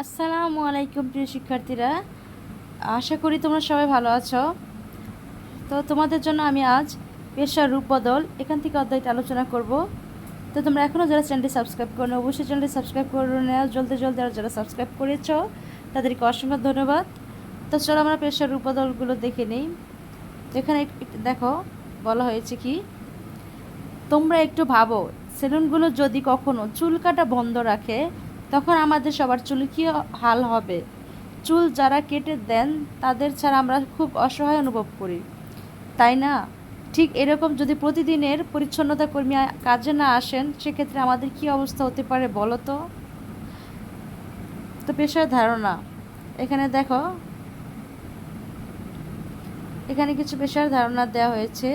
আসসালামু আলাইকুম প্রিয় শিক্ষার্থীরা। আশা করি তোমরা সবাই ভালো আছো। তো তোমাদের জন্য আমি আজ পেশার রূপ বদল এখান থেকে অধ্যায়টা আলোচনা করব। তো তোমরা এখনও যারা চ্যানেলটি সাবস্ক্রাইব করো অবশ্যই চ্যানেলটি সাবস্ক্রাইব করো না জলদি জলদি আর যারা সাবস্ক্রাইব করেছ, তাদেরকে অসংখ্য ধন্যবাদ। তো চলো আমরা পেশার রূপ বদলগুলো দেখে নিই। এখানে দেখো, বলা হয়েছে কি, তোমরা একটু ভাবো, সেলুনগুলো যদি কখনো চুল কাটা বন্ধ রাখে তখন আমাদের সবার চুল কী হাল হবে? চুল যারা কেটে দেন, তাদের ছাড়া আমরা খুব অসহায় অনুভব করি। তাই না? ঠিক এরকম যদি প্রতিদিনের পরিচ্ছন্নতা কর্মী কাজে না আসেন, সেক্ষেত্রে আমাদের কি অবস্থা হতে পারে বলো তো? তো পেশার ধারণা। এখানে দেখো। এখানে কিছু পেশার ধারণা দেওয়া হয়েছে।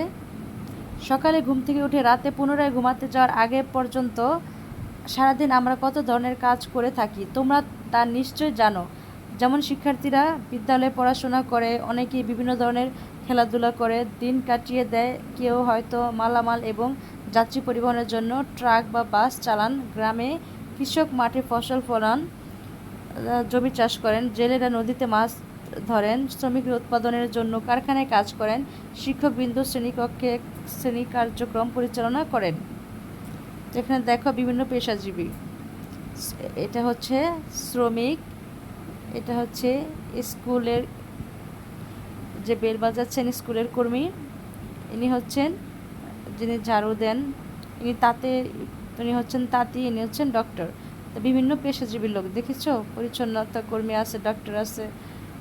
সকালে ঘুম থেকে উঠে রাতে পুনরায় ঘুমাতে যাওয়ার আগে পর্যন্ত সারাদিন আমরা কত ধরনের কাজ করে থাকি, তোমরা তা নিশ্চয় জানো। যেমন শিক্ষার্থীরা বিদ্যালয়ে পড়াশোনা করে, অনেকেই বিভিন্ন ধরনের খেলাধুলা করে, দিন কাটিয়ে দেয়, কেউ হয়তো মালামাল এবং যাত্রী পরিবহনের জন্য ট্রাক বা বাস চালান, গ্রামে কৃষক মাঠে ফসল ফলান জমি চাষ করেন, জেলেরা নদীতে মাছ ধরেন, শ্রমিকের উৎপাদনের জন্য কারখানায় কাজ করেন, শিক্ষকবৃন্দ শ্রেণীকক্ষে শ্রেণি কার্যক্রম পরিচালনা করেন। যেখানে দেখো বিভিন্ন পেশাজীবী। এটা হচ্ছে শ্রমিক, এটা হচ্ছে স্কুলের যে বেল বাজাচ্ছেন স্কুলের কর্মী, ইনি হচ্ছেন যিনি ঝাড়ু দেন, ইনি তাতে, উনি হচ্ছেন তাঁতি, ইনি হচ্ছেন ডক্টর। তো বিভিন্ন পেশাজীবী লোক, দেখেছ? পরিচ্ছন্নতা কর্মী আছে, ডক্টর আছে।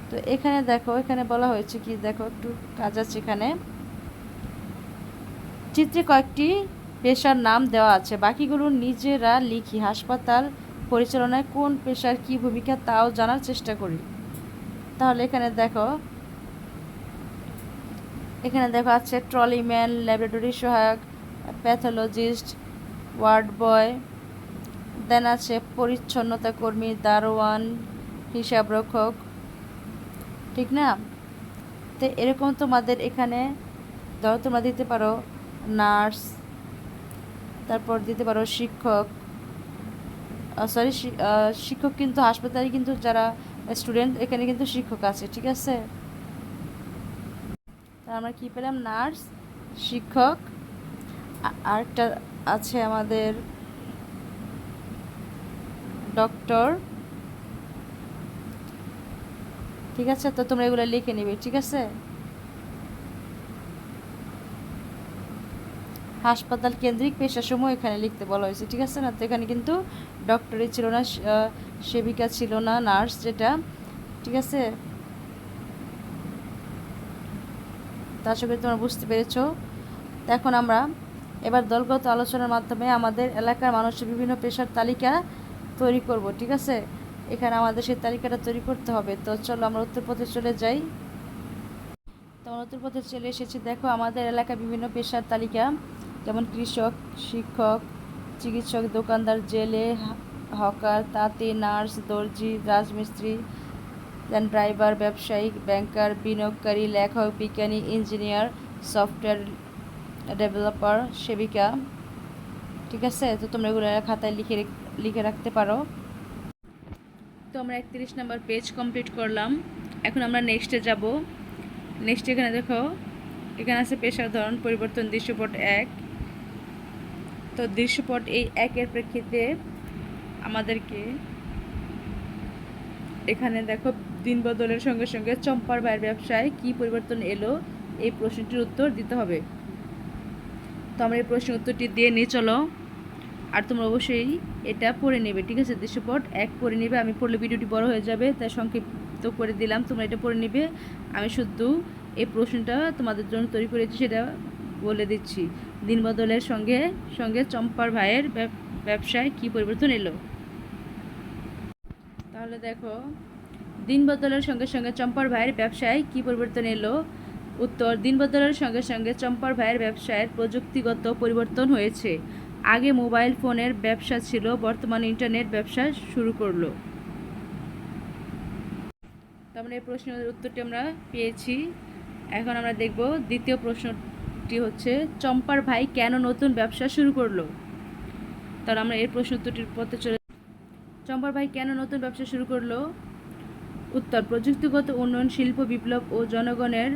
তো এখানে দেখো, এখানে বলা হয়েছে কি, দেখো একটু কাজ আছে এখানে। চিত্রে কয়েকটি পেশার নাম দেওয়া আছে। বাকিগুলো নিজেরা লিখি। হাসপাতাল পরিচালনায় কোন পেশার কি ভূমিকা তাও জানার চেষ্টা করি। তাহলে এখানে দেখো। এখানে দেখো আছে ট্রলিম্যান, ল্যাবরেটরি সহায়ক, প্যাথোলজিস্ট, ওয়ার্ড বয়। দেন আছে পরিচ্ছন্নতা কর্মী, দারোয়ান, হিসাবরক্ষক। ঠিক না? তো এরকম তোমাদের এখানে, ধরো তোমরা দিতে পারো নার্স তারপর দিতে পারো শিক্ষক। সরি শিক্ষক কিন্তু হাসপাতালে কিন্তু যারা স্টুডেন্ট এখানে কিন্তু শিক্ষক আছে, ঠিক আছে? আমরা কি পেলাম? নার্স, শিক্ষক। আরেকটা আছে আমাদের ডক্টর। ঠিক আছে? তো তোমরা এগুলো লিখে নিবে, ঠিক আছে? হাসপাতাল কেন্দ্রিক পেশাসমূহ এখানে লিখতে বলা হয়েছে, ঠিক আছে না? তো এখানে কিন্তু ডক্টরই ছিল না সেবিকা ছিল না নার্স যেটা, ঠিক আছে? তা আশা করি তোমরা বুঝতে পেরেছ। এখন আমরা এবার দলগত আলোচনার মাধ্যমে আমাদের এলাকার মানুষের বিভিন্ন পেশার তালিকা তৈরি করব, ঠিক আছে? এখানে আমাদের সেই তালিকাটা তৈরি করতে হবে। তো চলো আমরা উত্তরপথে চলে যাই। তো উত্তরপথে চলে এসেছি। দেখো আমাদের এলাকায় বিভিন্ন পেশার তালিকা। যেমন কৃষক, শিক্ষক, চিকিৎসক, দোকানদার, জেলে, হকার, তাঁতি, নার্স, দর্জি, রাজমিস্ত্রি, দেন ড্রাইভার ব্যবসায়িক ব্যাংকার, বিনিয়োগকারী, লেখক, বিজ্ঞানী, ইঞ্জিনিয়ার, সফটওয়্যার ডেভেলপার, সেবিকা। ঠিক আছে? তো তোমরা এগুলো খাতায় লিখে লিখে রাখতে পারো। তো আমরা একত্রিশ নাম্বার পেজ কমপ্লিট করলাম। এখন আমরা নেক্সটে যাব। নেক্সট এখানে দেখো, এখানে আছে পেশার ধরন, পরিবর্তন, দৃশ্যপট এক। তো দৃশ্যপট এই একের প্রেক্ষিতে আমাদেরকে এখানে দেখো দিন বদলের সঙ্গে সঙ্গে চম্পার ভাইয়ের ব্যবসায় কি পরিবর্তন এলো, এই প্রশ্নটির উত্তর দিতে হবে। তো আমরা এই প্রশ্নের উত্তরটি দিয়ে নিয়ে চলো। আর তোমরা অবশ্যই এটা পড়ে নেবে, ঠিক আছে? দৃশ্যপট এক পড়ে নেবে, আমি পড়লে ভিডিওটি বড় হয়ে যাবে, তাই সংক্ষিপ্ত করে দিলাম, তোমরা এটা পড়ে নেবে। আমি শুধু এই প্রশ্নটা তোমাদের জন্য তৈরি করেছি, সেটা বলে দিচ্ছি। দিন বদলের সঙ্গে সঙ্গে চম্পার ভাইয়ের ব্যব- ব্যবসায় কি পরিবর্তন এলো? তাহলে দেখো দিন বদলের সঙ্গে সঙ্গে চম্পার ভাইয়ের ব্যবসায় কি পরিবর্তন এলো? উত্তর দিন বদলের সঙ্গে সঙ্গে চম্পার ভাইয়ের ব্যবসায়ের প্রযুক্তিগত পরিবর্তন হয়েছে। আগে মোবাইল ফোনের ব্যবসা ছিল, বর্তমানে ইন্টারনেট ব্যবসা শুরু করল। তার মানে এই প্রশ্নের উত্তরটি আমরা পেয়েছি। এখন আমরা দেখব দ্বিতীয় প্রশ্নটি হচ্ছে, চম্পার ভাই কেন নতুন ব্যবসা শুরু করল? তাহলে আমরা এর প্রশ্ন উত্তরটির পথে চলে চম্পার ভাই কেন নতুন ব্যবসা শুরু করল? উত্তর, প্রযুক্তিগত উন্নয়ন, শিল্প বিপ্লব ও জনগণের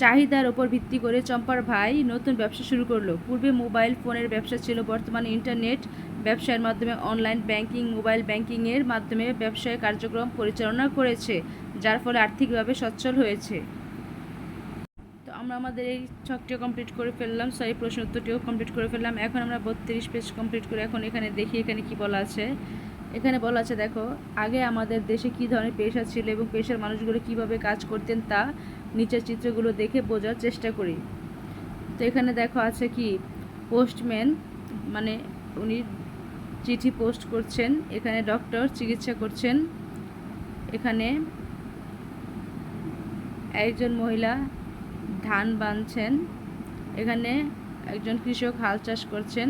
চাহিদার ওপর ভিত্তি করে চম্পার ভাই নতুন ব্যবসা শুরু করল। পূর্বে মোবাইল ফোনের ব্যবসা ছিল, বর্তমানে ইন্টারনেট ব্যবসায়ের মাধ্যমে অনলাইন ব্যাংকিং, মোবাইল ব্যাংকিংয়ের মাধ্যমে ব্যবসায় কার্যক্রম পরিচালনা করেছে, যার ফলে আর্থিকভাবে সচ্ছল হয়েছে। আমরা আমাদের এই ছকটিও কমপ্লিট করে ফেললাম সরি প্রশ্ন উত্তরটিও কমপ্লিট করে ফেললাম। এখন আমরা বত্রিশ পেজ কমপ্লিট করে এখন এখানে দেখি এখানে কি বলা আছে। এখানে বলা আছে, দেখো, আগে আমাদের দেশে কী ধরনের পেশা ছিল এবং পেশার মানুষগুলো কীভাবে কাজ করতেন তা নিচের চিত্রগুলো দেখে বোঝার চেষ্টা করি। তো এখানে দেখো আছে কি পোস্টম্যান মানে উনি চিঠি পোস্ট করছেন, এখানে ডক্টর চিকিৎসা করছেন, এখানে একজন মহিলা ধান বানছেন এখানে একজন কৃষক হাল চাষ করছেন।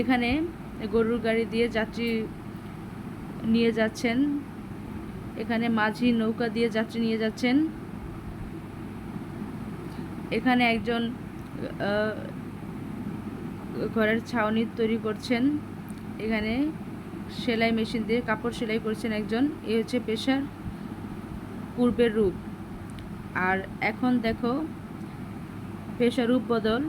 এখানে গরুর গাড়ি দিয়ে যাত্রী নিয়ে যাচ্ছেন। এখানে মাঝি নৌকা দিয়ে যাত্রী নিয়ে যাচ্ছেন। এখানে একজন ঘরের ছাউনি তৈরি করছেন। এখানে সেলাই মেশিন দিয়ে কাপড় সেলাই করছেন একজন। এ হচ্ছে পেশার পূর্বের রূপ। আর এখন দেখো, পেশার বদল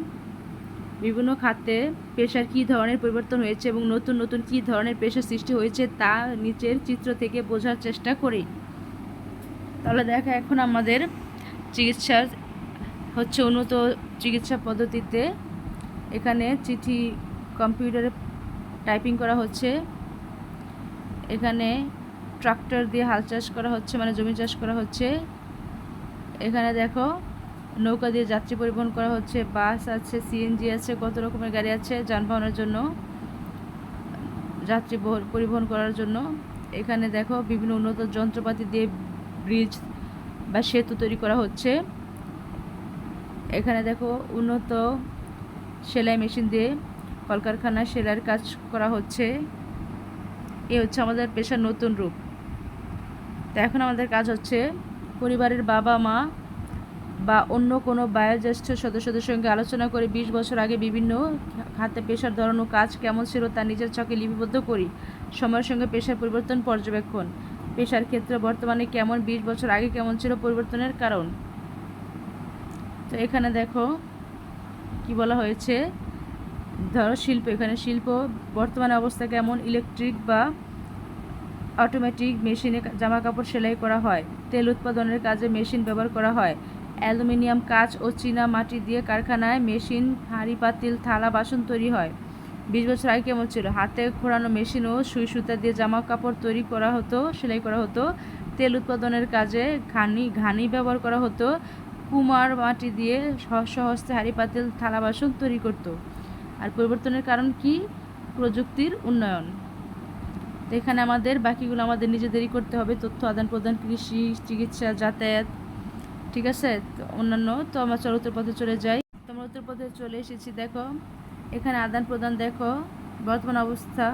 বিভিন্ন খাতে পেশার কী ধরনের পরিবর্তন হয়েছে এবং নতুন নতুন কী ধরনের পেশা সৃষ্টি হয়েছে তা নিচের চিত্র থেকে বোঝার চেষ্টা করি। তাহলে দেখো, এখন আমাদের চিকিৎসার হচ্ছে উন্নত চিকিৎসা পদ্ধতিতে। এখানে চিঠি, কম্পিউটারে টাইপিং করা হচ্ছে। এখানে ট্রাক্টর দিয়ে হাল চাষ করা হচ্ছে মানে জমি চাষ করা হচ্ছে। এখানে দেখো, নৌকা দিয়ে যাত্রী পরিবহন করা হচ্ছে, বাস আছে সিএনজি আছে, কত রকমের গাড়ি আছে যানবাহনের জন্য, যাত্রী বহ- পরিবহন করার জন্য। এখানে দেখো বিভিন্ন উন্নত যন্ত্রপাতি দিয়ে ব্রিজ বা সেতু তৈরি করা হচ্ছে। এখানে দেখো উন্নত সেলাই মেশিন দিয়ে কলকারখানায় সেলাইয়ের কাজ করা হচ্ছে। এ হচ্ছে আমাদের পেশার নতুন রূপ। তো এখন আমাদের কাজ হচ্ছে পরিবারের বাবা, মা বা অন্য কোনো বয়োজ্যেষ্ঠ সদস্যদের সঙ্গে আলোচনা করে বিশ বছর আগে বিভিন্ন খাতে পেশার ধরন ও কাজ কেমন ছিল তা নিজের চকে লিপিবদ্ধ করি। সময়ের সঙ্গে পেশার পরিবর্তন পর্যবেক্ষণ। পেশার ক্ষেত্রে বর্তমানে কেমন? বিশ বছর আগে কেমন ছিল পরিবর্তনের কারণ? তো এখানে দেখো কি বলা হয়েছে। ধরো শিল্প, এখানে শিল্প বর্তমানে অবস্থা কেমন? ইলেকট্রিক বা অটোমেটিক মেশিনে জামা কাপড় সেলাই করা হয়। তেল উৎপাদনের কাজে মেশিন ব্যবহার করা হয়। অ্যালুমিনিয়াম কাঁচ ও চীনা মাটি দিয়ে কারখানায় মেশিন হাঁড়ি পাতিল থালা, বাসন তৈরি হয়। বিশ বছর আগে কেমন ছিল? হাতে ঘোরানো মেশিন ও সুই সুতা দিয়ে জামা কাপড় তৈরি করা হতো, সেলাই করা হতো। তেল উৎপাদনের কাজে ঘানি ঘানি ব্যবহার করা হতো। কুমার মাটি দিয়ে সহস্তে হাঁড়ি পাতিল থালা, বাসন তৈরি করতো। আর পরিবর্তনের কারণ কি? প্রযুক্তির উন্নয়ন। তো এখানে আমাদের বাকিগুলো আমাদের নিজেদেরই করতে হবে, তথ্য আদান প্রদান কৃষি, চিকিৎসা, যাতায়াত, ঠিক আছে? তো অন্যান্য, তো আমরা চল পথে চলে যাই। তোমরা উত্তর পথে চলে এসেছি, দেখো। এখানে আদান প্রদান দেখো, বর্তমান অবস্থা।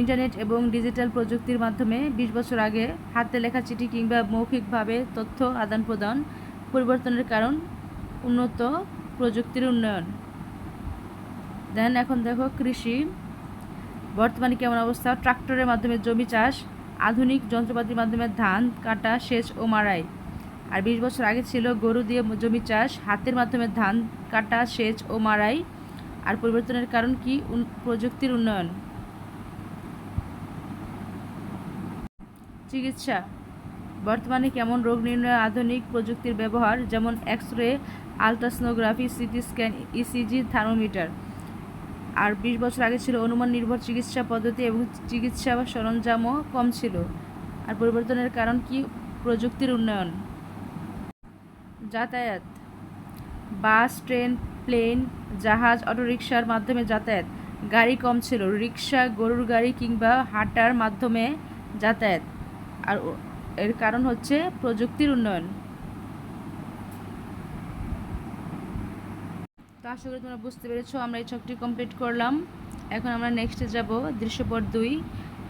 ইন্টারনেট এবং ডিজিটাল প্রযুক্তির মাধ্যমে বিশ বছর আগে হাতে লেখা চিঠি কিংবা মৌখিকভাবে তথ্য আদান প্রদান পরিবর্তনের কারণ উন্নত প্রযুক্তির উন্নয়ন। দেন এখন দেখো কৃষি। বর্তমানে কেমন অবস্থা? ট্রাক্টরের মাধ্যমে জমি চাষ, আধুনিক যন্ত্রপাতির মাধ্যমে ধান কাটা, সেচ ও মাড়াই। আর বিশ বছর আগে ছিল গরু দিয়ে জমি চাষ, হাতের মাধ্যমে ধান কাটা, সেচ ও মাড়াই। আর পরিবর্তনের কারণ কি? প্রযুক্তির উন্নয়ন। চিকিৎসা। বর্তমানে কেমন রোগ নির্ণয়ে, আধুনিক প্রযুক্তির ব্যবহার? যেমন X ray ultrasonography, CT scan ECG thermometer. আর বিশ বছর আগে ছিল অনুমান নির্ভর চিকিৎসা পদ্ধতি এবং চিকিৎসা বা সরঞ্জামও কম ছিল। আর পরিবর্তনের কারণ কি? প্রযুক্তির উন্নয়ন। যাতায়াত। বাস, ট্রেন, প্লেন, জাহাজ, অটোরিকশার মাধ্যমে যাতায়াত। গাড়ি কম ছিল। রিক্সা গরুর গাড়ি কিংবা হাঁটার মাধ্যমে যাতায়াত। আর এর কারণ হচ্ছে প্রযুক্তির উন্নয়ন। আশা করি তোমরা বুঝতে পেরেছ, আমরা এই ছকটি কমপ্লিট করলাম। এখন আমরা নেক্সটে যাব, দৃশ্যপট দুই।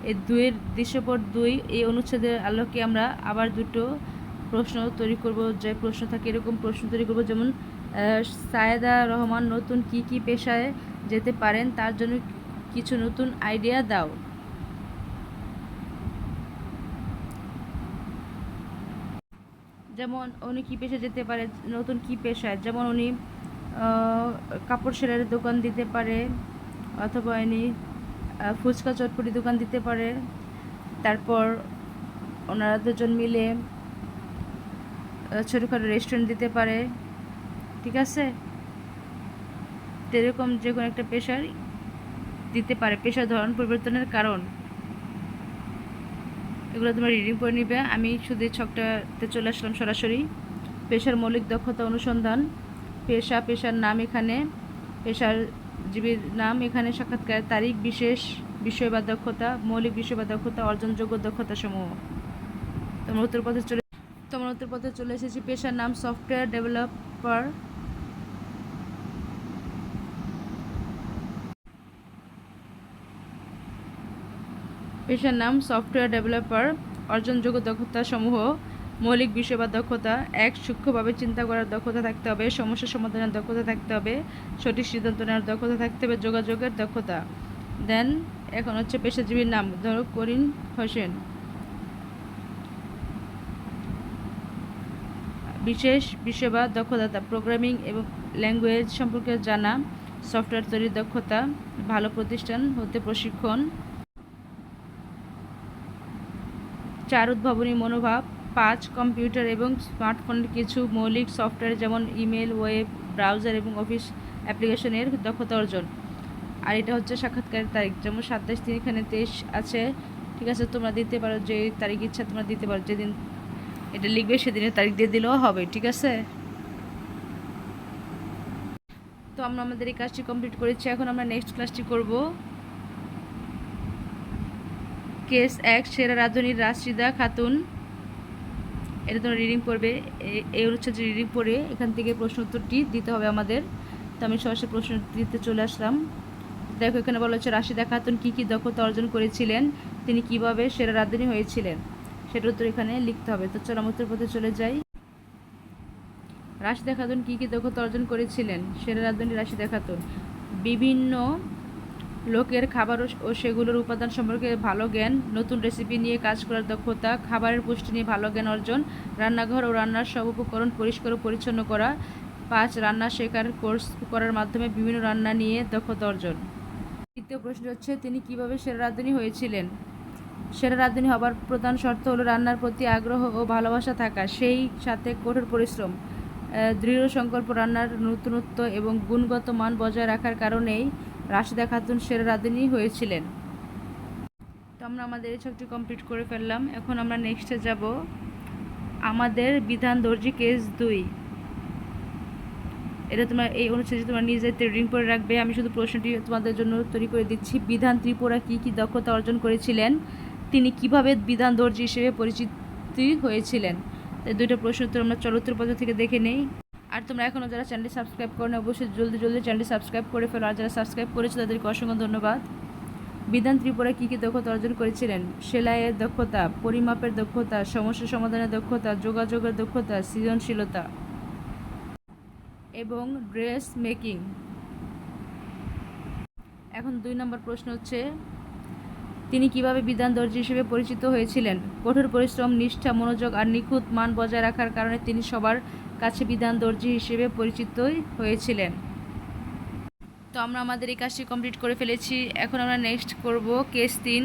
এই দুইয়ের দৃশ্যপট দুই, এই অনুচ্ছেদের আলোকে আমরা আবার দুটো প্রশ্ন তৈরি করব, যে প্রশ্ন থাকে এরকম প্রশ্ন তৈরি করব, যেমন সায়েদা রহমান নতুন কি কি পেশায় যেতে পারেন, তার জন্য কিছু নতুন আইডিয়া দাও। যেমন, উনি কী পেশায় যেতে পারে, নতুন কি পেশায়? যেমন উনি কাপড় সেলাইয়ের দোকান দিতে পারে, অথবা এনি ফুচকা চটপটি দোকান দিতে পারে। তারপর ওনারা দুজন মিলে ছোটোখাটো রেস্টুরেন্ট দিতে পারে। ঠিক আছে? এরকম যে কোনো একটা পেশার দিতে পারে। পেশার ধরন পরিবর্তনের কারণ। এগুলো তোমরা রিডিং করে নিবে। আমি শুধু ছকটাতে চলে আসলাম সরাসরি। পেশার মৌলিক দক্ষতা অনুসন্ধান। পেশা, পেশার নাম এখানে, পেশার জীবীর নাম এখানে সাক্ষাৎকার। তারিখ বিশেষ বিষয় বা দক্ষতা মৌলিক বিষয় বা দক্ষতা অর্জনযোগ্য দক্ষতা সমূহ তোমার উত্তর পথে চলে তোমার উত্তর পথে চলে এসেছি। পেশার নাম সফটওয়্যার ডেভেলপার। পেশার নাম সফটওয়্যার ডেভেলপার। অর্জনযোগ্য দক্ষতা সমূহ মৌলিক বিষয় বা দক্ষতা। এক, সূক্ষ্মভাবে চিন্তা করার দক্ষতা থাকতে হবে, সমস্যা সমাধানের দক্ষতা থাকতে হবে, সঠিক সিদ্ধান্ত নেওয়ার দক্ষতা থাকতে হবে, যোগাযোগের দক্ষতা। দেন এখন হচ্ছে পেশাজীবীর নাম। ধরো, করিম হোসেন। বিশেষ বিষয় বা দক্ষতা প্রোগ্রামিং এবং ল্যাঙ্গুয়েজ সম্পর্কে জানা সফটওয়্যার তৈরির দক্ষতা, ভালো প্রতিষ্ঠান হতে প্রশিক্ষণ। চার, উদ্ভাবনী মনোভাব। পাঁচ কম্পিউটার এবং স্মার্টফোনের কিছু মৌলিক সফটওয়্যার যেমন ইমেল, ওয়েব ব্রাউজার এবং অফিস অ্যাপ্লিকেশনের দক্ষতা অর্জন। আর এটা হচ্ছে সাক্ষাৎকারের তারিখ। যেমন সাতাশ দিন এখানে তেইশ আছে। ঠিক আছে, তোমরা দিতে পারো যে তারিখ ইচ্ছা, তোমরা দিতে পারো। যেদিন এটা লিখবে, সেদিনের তারিখ দিয়ে দিলেও হবে, ঠিক আছে? তো আমরা আমাদের এই কাজটি কমপ্লিট করেছি। এখন আমরা নেক্সট ক্লাসটি করব। কেস এক, সেরা রাধুনির রাশিদা খাতুন। এটা তোমরা রিডিং পড়বে। এই অনুচ্ছেদে রিডিং পড়ে, এখান থেকে প্রশ্ন উত্তরটি দিতে হবে আমাদের। তো আমি সরাসরি প্রশ্ন দিতে চলে আসলাম। দেখো, এখানে বলা হচ্ছে, রাশিদা খাতুন কী কী দক্ষতা অর্জন করেছিলেন? তিনি কীভাবে সেরা রাধুনি হয়েছিলেন? সেটার উত্তর এখানে লিখতে হবে। তো চলো উত্তর পথে চলে যাই। রাশিদা খাতুন কী কী দক্ষতা অর্জন করেছিলেন? সেরা রাধুনি রাশিদা খাতুন। বিভিন্ন লোকের খাবার ও- সেগুলোর উপাদান সম্পর্কে ভালো জ্ঞান, নতুন রেসিপি নিয়ে কাজ করার দক্ষতা, খাবারের পুষ্টি নিয়ে ভালো জ্ঞান অর্জন, রান্নাঘর ও রান্নার সব উপকরণ পরিষ্কার ও পরিচ্ছন্ন করা, পাঁচ, রান্না শেখার কোর্স করার মাধ্যমে বিভিন্ন রান্না নিয়ে দক্ষতা অর্জন। দ্বিতীয় প্রশ্ন হচ্ছে, তিনি কীভাবে সেরা রাঁধুনি হয়েছিলেন? সেরা রাঁধুনি হবার প্রধান শর্ত হলো রান্নার প্রতি আগ্রহ ও ভালোবাসা থাকা, সেই সাথে কঠোর পরিশ্রম। দৃঢ় সংকল্প রান্নার নতুনত্ব এবং গুণগত মান বজায় রাখার কারণেই রাশিদা খাতুন সেরা হয়েছিলেন। তো আমরা আমাদের এই ছকটি কমপ্লিট করে ফেললাম। এখন আমরা নেক্সটে যাব আমাদের বিধান দর্জি কেস দুই। এটা তোমরা এই অনুচ্ছেদে তোমরা নিজের রিডিং করে রাখবে। আমি শুধু প্রশ্নটি তোমাদের জন্য তৈরি করে দিচ্ছি। বিধান ত্রিপুরা কী কী দক্ষতা অর্জন করেছিলেন? তিনি কীভাবে বিধান দর্জি হিসেবে পরিচিতি হয়েছিলেন? এই দুইটা প্রশ্ন আমরা চলত্র পথ থেকে দেখে নেই। তোমরা এখনও যারা চ্যানেলটি সাবস্ক্রাইব করো না অবশ্যই জলদি জলদি চ্যানেলটি সাবস্ক্রাইব করে ফেলো। আর যারা সাবস্ক্রাইব করেছ, তাদেরকে অসংখ্য ধন্যবাদ। বিধান ত্রিপুরা কী কী দক্ষতা অর্জন করেছিলেন? সেলাইয়ের দক্ষতা, পরিমাপের দক্ষতা, সমস্যা সমাধানের দক্ষতা, যোগাযোগের দক্ষতা, সৃজনশীলতা এবং ড্রেস মেকিং। এখন দুই নম্বর প্রশ্ন হচ্ছে, তিনি কীভাবে বিধান দর্জি হিসেবে পরিচিত হয়েছিলেন? কঠোর পরিশ্রম, নিষ্ঠা, মনোযোগ আর নিখুঁত মান বজায় রাখার কারণে তিনি সবার কাছে বিধান দর্জি হিসেবে পরিচিত হয়েছিলেন। তো আমরা আমাদের এই কাজটি কমপ্লিট করে ফেলেছি। এখন আমরা নেক্সট করব কেস তিন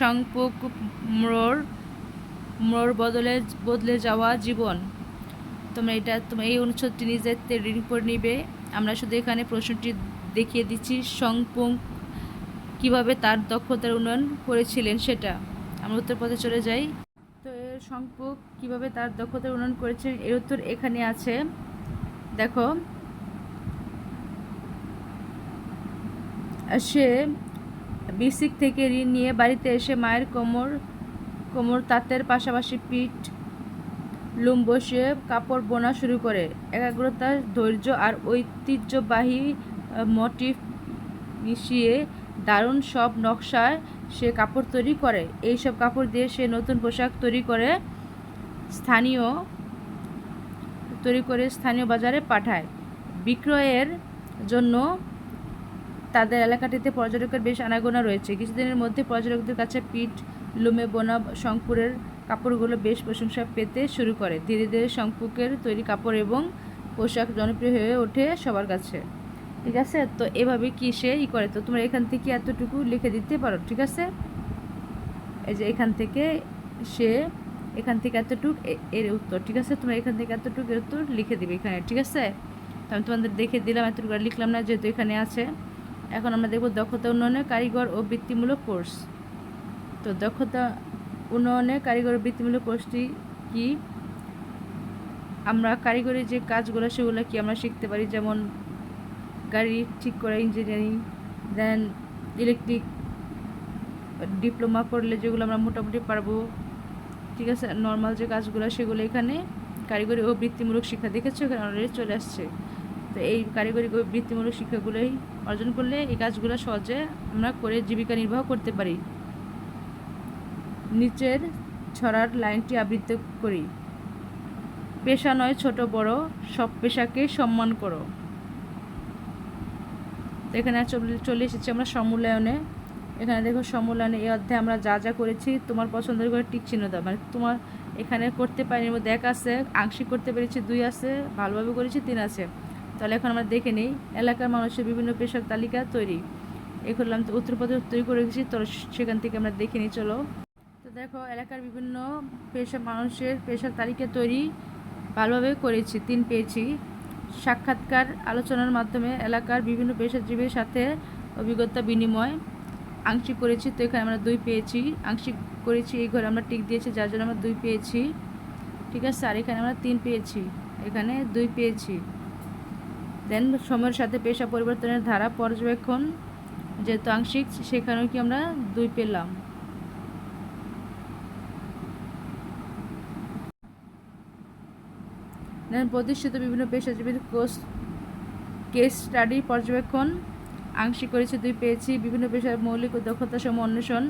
সংপুক মোড় মোড় বদলে বদলে যাওয়া জীবন। তোমরা এটা, তোমরা এই অনুচ্ছেদটি নিজের রিডিং করে নিবে। আমরা শুধু এখানে প্রশ্নটি দেখিয়ে দিচ্ছি সংপুং কীভাবে তার দক্ষতার উন্নয়ন করেছিলেন সেটা। আমরা উত্তর পথে চলে যাই। সংপুক কীভাবে তার দক্ষতার উন্নয়ন করেছেন, এর উত্তর এখানে আছে। দেখো, সে বিসিক থেকে ঋণ নিয়ে বাড়িতে এসে মায়ের কোমর কোমর তাঁতের পাশাপাশি পিঠ লুম বসিয়ে কাপড় বোনা শুরু করে। একাগ্রতা, ধৈর্য আর ঐতিহ্যবাহী মোটিভ মিশিয়ে দারুণ সব নকশায় সে কাপড় তৈরি করে। এই সব কাপড় দিয়ে সে নতুন পোশাক তৈরি করে, স্থানীয়, তৈরি করে স্থানীয় বাজারে পাঠায়। বিক্রয়ের জন্য তাদের এলাকাটিতে পর্যটকের বেশ আনাগোনা রয়েছে। কিছুদিনের মধ্যে পর্যটকদের কাছে পিঠ, লুমে বোনা, শঙ্কুরের কাপড়গুলো বেশ প্রশংসা পেতে শুরু করে। ধীরে ধীরে শঙ্কুকের তৈরি কাপড় এবং পোশাক জনপ্রিয় হয়ে ওঠে সবার কাছে। ঠিক আছে? তো এভাবে কি সে ই করে? তো তোমরা এখান থেকে এতটুকু লিখে দিতে পারো, ঠিক আছে? এই যে এখান থেকে সে এখান থেকে এতটুক এর উত্তর, ঠিক আছে? তোমরা এখান থেকে এতটুকু এর উত্তর লিখে দিবে এখানে, ঠিক আছে? তো আমি তোমাদের দেখে দিলাম, এতটুকু আর লিখলাম না যেহেতু এখানে আছে। এখন আমরা দেখব দক্ষতা উন্নয়নে কারিগর ও বৃত্তিমূলক কোর্স। তো দক্ষতা উন্নয়নে কারিগর ও বৃত্তিমূলক কোর্সটি কি? আমরা কারিগরি যে কাজগুলো, সেগুলো কি আমরা শিখতে পারি? যেমন গাড়ি ঠিক করা ইঞ্জিনিয়ারিং দেন ইলেকট্রিক ডিপ্লোমা করলে যেগুলো আমরা মোটামুটি পারব, ঠিক আছে? নর্মাল যে কাজগুলো, সেগুলো এখানে কারিগরি ও বৃত্তিমূলক শিক্ষা দেখেছ? এখানে অলরেডি চলে আসছে। তো এই কারিগরি ও বৃত্তিমূলক শিক্ষাগুলোই অর্জন করলে এই কাজগুলো সহজে আমরা করে জীবিকা নির্বাহ করতে পারি। নিচের ছড়ার লাইনটি আবৃত্ত করি। পেশা নয়, ছোট, বড়। সব পেশাকে সম্মান করো। এখানে চলে- এসেছি আমরা সমূল্যায়নে এখানে দেখো সমূল্যায়নে এই অধ্যায়ে আমরা যা যা করেছি, তোমার পছন্দের করে টিক চিহ্ন মানে তোমার এখানে করতে পারিনি মধ্যে এক আছে, আংশিক করতে পেরেছি দুই আছে, ভালোভাবে করেছি তিন আছে। তাহলে এখন আমরা দেখে নিই, এলাকার মানুষের বিভিন্ন পেশার তালিকা তৈরি। এ করলাম তো উত্তরপদে তৈরি করে রেখেছি তো সেখান থেকে আমরা দেখে নিই, চলো। তো দেখো, এলাকার বিভিন্ন পেশা মানুষের পেশার তালিকা তৈরি, ভালোভাবে করেছি, তিন পেয়েছি। সাক্ষাৎকার আলোচনার মাধ্যমে এলাকার বিভিন্ন পেশাজীবীর সাথে অভিজ্ঞতা বিনিময়, আংশিক করেছি তো এখানে আমরা দুই পেয়েছি, আংশিক করেছি এই ঘরে আমরা টিক দিয়েছি, যার জন্য আমরা দুই পেয়েছি। ঠিক আছে, আর এখানে আমরা তিন পেয়েছি, এখানে দুই পেয়েছি। দেন সময়ের সাথে পেশা পরিবর্তনের ধারা পর্যবেক্ষণ, যেহেতু আংশিক, সেখানেও কি আমরা দুই পেলাম দেন প্রতিষ্ঠিত বিভিন্ন পেশাজীবীর কোর্স, কেস স্টাডি পর্যবেক্ষণ, আংশিক করেছি দুই পেয়েছি, বিভিন্ন পেশার মৌলিক ও দক্ষতা সমূহ অন্বেষণ,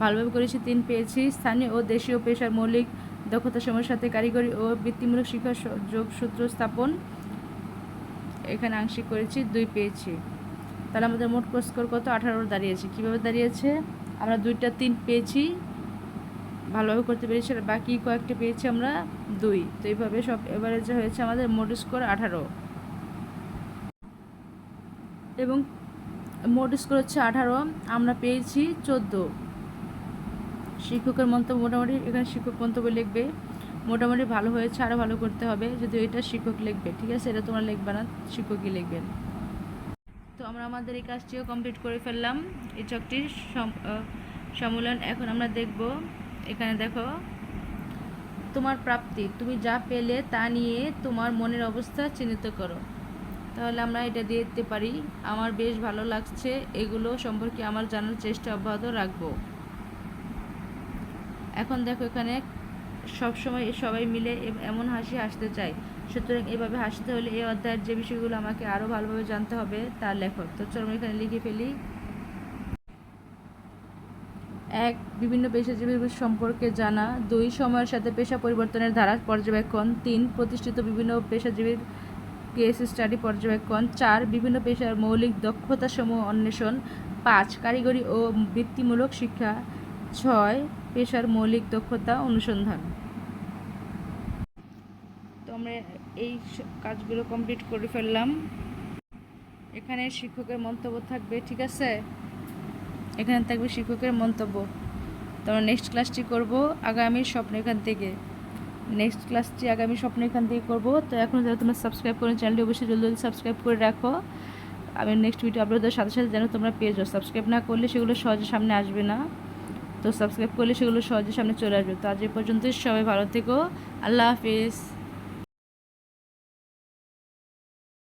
ভালোভাবে করেছি তিন পেয়েছি, স্থানীয় ও দেশীয় পেশার মৌলিক দক্ষতা সমূহের সাথে কারিগরি ও বৃত্তিমূলক শিক্ষা যোগসূত্র স্থাপন, এখানে আংশিক করেছি দুই পেয়েছি। তাহলে আমাদের মোট কোর্স স্কোর কত? আঠারো দাঁড়িয়েছে। কীভাবে দাঁড়িয়েছে? আমরা দুইটা তিন পেয়েছি। ভালোভাবে করতে পেরেছি আর বাকি কয়েকটা পেয়েছি আমরা দুই। তো এইভাবে সব এভারেজে হয়েছে আমাদের মোট স্কোর আঠারো। এবং মোট স্কোর হচ্ছে আঠারো, আমরা পেয়েছি চোদ্দ। শিক্ষকের মন্তব্য মোটামুটি, এখানে শিক্ষক মন্তব্য লিখবে। মোটামুটি ভালো হয়েছে আরও ভালো করতে হবে। যদি এটা শিক্ষক লিখবে, ঠিক আছে? এটা তোমরা লিখবে না, শিক্ষকই লিখবেন। তো আমরা আমাদের এই কাজটিও কমপ্লিট করে ফেললাম। এই চকটির সম্মেলন এখন আমরা দেখব। এখানে দেখো, তোমার প্রাপ্তি, তুমি যা পেলে তা নিয়ে তোমার মনের অবস্থা চিহ্নিত করো। তাহলে আমরা এটা দিয়ে দিতে পারি, আমার বেশ ভালো লাগছে, এগুলো সম্পর্কে আমার জানার চেষ্টা অব্যাহত রাখব। এখন দেখো এখানে সবসময় সবাই মিলে এমন হাসি হাসতে চায়। সুতরাং এভাবে হাসতে হলে এই অধ্যায়ের যে বিষয়গুলো আমাকে আরও ভালোভাবে জানতে হবে তা লেখো তো আমরা এখানে লিখে ফেলি। এক, বিভিন্ন পেশাজীবী সম্পর্কে জানা। দুই, সময়ের সাথে পেশা পরিবর্তনের ধারা পর্যবেক্ষণ। তিন, প্রতিষ্ঠিত বিভিন্ন পেশাজীবীর কেস স্টাডি পর্যবেক্ষণ। চার, বিভিন্ন পেশার মৌলিক দক্ষতাসমূহ অন্বেষণ। পাঁচ, কারিগরি ও বৃত্তিমূলক শিক্ষা। ছয়, পেশার মৌলিক দক্ষতা অনুসন্ধান। তো আমরা এই কাজগুলো কমপ্লিট করে ফেললাম। এখানে শিক্ষকের মন্তব্য থাকবে, ঠিক আছে? এখানে থাকবে শিক্ষকের মন্তব্য। তো আমরা নেক্সট ক্লাসটি করব আগামী স্বপ্ন এখান থেকে। নেক্সট ক্লাসটি আগামী স্বপ্ন এখান থেকে করব। তো এখন যারা তোমরা সাবস্ক্রাইব করো চ্যানেলটি অবশ্যই জলদি জলদি সাবস্ক্রাইব করে রাখো। আমি নেক্সট ভিডিও আপলোড সাথে সাথে যেন তোমরা পেয়ে যাও। সাবস্ক্রাইব না করলে সেগুলো সহজে সামনে আসবে না। তো সাবস্ক্রাইব করলে সেগুলো সহজে সামনে চলে আসবে। তো আজ এ পর্যন্তই। সবাই ভালো থেকো। আল্লাহ হাফিজ।